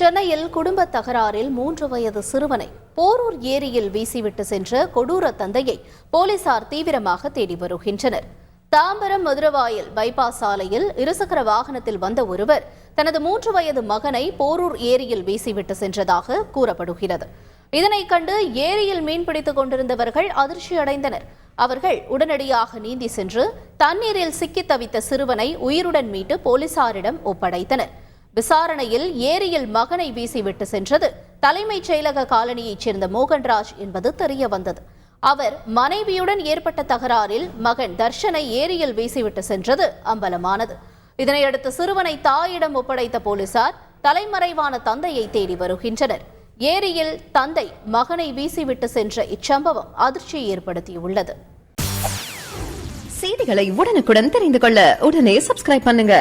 சென்னையில் குடும்ப தகராறில் மூன்று வயது சிறுவனை போரூர் ஏரியில் வீசிவிட்டு சென்ற கொடூர தந்தையை போலீசார் தீவிரமாக தேடி வருகின்றனர். தாம்பரம் மதுரவாயல் பைபாஸ் சாலையில் இருசக்கர வாகனத்தில் வந்த ஒருவர் தனது மூன்று வயது மகனை போரூர் ஏரியில் வீசிவிட்டு சென்றதாக கூறப்படுகிறது. இதனைக் கண்டு ஏரியில் மீன்பிடித்துக் கொண்டிருந்தவர்கள் அதிர்ச்சியடைந்தனர் அவர்கள் உடனடியாக நீந்தி சென்று தண்ணீரில் சிக்கித் தவித்த சிறுவனை உயிருடன் மீட்டு போலீசாரிடம் ஒப்படைத்தனர். விசாரணையில் ஏரியில் மகனை வீசிவிட்டு சென்றது. தலைமைச் செயலக காலனியைச் சேர்ந்த மோகன்ராஜ் என்பது தெரிய வந்தது அவர் மனைவியுடன் ஏற்பட்ட தகராறில் மகன் தர்ஷனை ஏரியில் வீசிவிட்டு சென்றது அம்பலமானது. இதனையடுத்து சிறுவனை தாயிடம் ஒப்படைத்த போலீசார் தலைமறைவான தந்தையை தேடி வருகின்றனர். ஏரியில் தந்தை மகனை வீசிவிட்டு சென்ற இச்சம்பவம் அதிர்ச்சியை ஏற்படுத்தியுள்ளது. செய்திகளை உடனுக்குடன் தெரிந்து கொள்ள உடனே சப்ஸ்கிரைப் பண்ணுங்க.